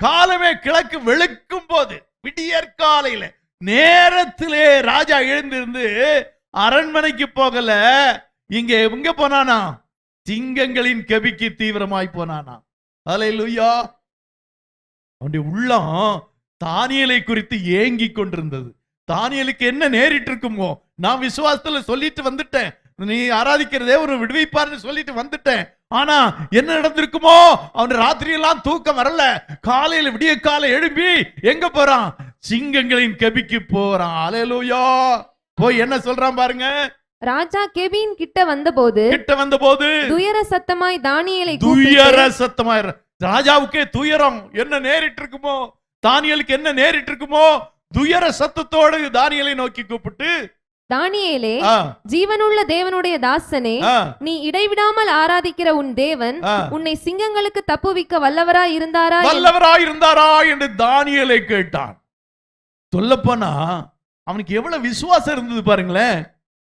காலமே கிழக்கு வெளுக்கும் போது விடியற்காலையில நேரத்திலே ராஜா எழுந்திருந்து அரண்மனைக்கு போகல. இங்க எங்க போனானா? சிங்கங்களின் கெபிக்கு தீவிரமாய் போனானா. அலையிலுயா அவனுடைய உள்ளம் தானியலை குறித்து ஏங்கி கொண்டிருந்தது. தானியலுக்கு என்ன நேரிட்டு இருக்குமோ நான் விசுவாசத்துல சொல்லிட்டு வந்துட்டேன். நீ ஆராதிக்கிற தேவன் விடுவிப்பார்னு சொல்லிட்டு வந்துட்டேன். ஆனா என்ன நடந்திருக்குமோ? அவன் ராத்திரி எல்லாம் தூக்கம் வரல. காலையில விடிய காலை எழும்பி எங்க போறான்? சிங்கங்களின் கெபிக்கு போறான். அலையலூயா போய் என்ன சொல்றான் பாருங்க. ராஜா கெபியின் கிட்ட வந்தபோது கிட்ட வந்த போது துயர சத்தமாய் தானியேலை துயர சத்தமாயிர ராஜாவுக்கே துயரம். என்ன நேரிட்டு இருக்குமோ? தானியலுக்கு என்ன நேரிட்டு இருக்குமோ? துயர சத்தத்தோடு தானியலை நோக்கி கூப்பிட்டு தானியேலே ஜீவனுள்ள தேவனுடைய தாசனே நீ இடைவிடாமல் ஆராதிக்கிற உன் தேவன். உன்னை சிங்கங்களுக்கு தப்புவிக்க வல்லவரா இருந்தாரா என்று- வல்லவராயிருந்தாரா என்று தானியலை கேட்டான். சொல்லப்போனா அவனுக்கு எவ்வளவு விசுவாசம் இருந்தது பாருங்களேன்.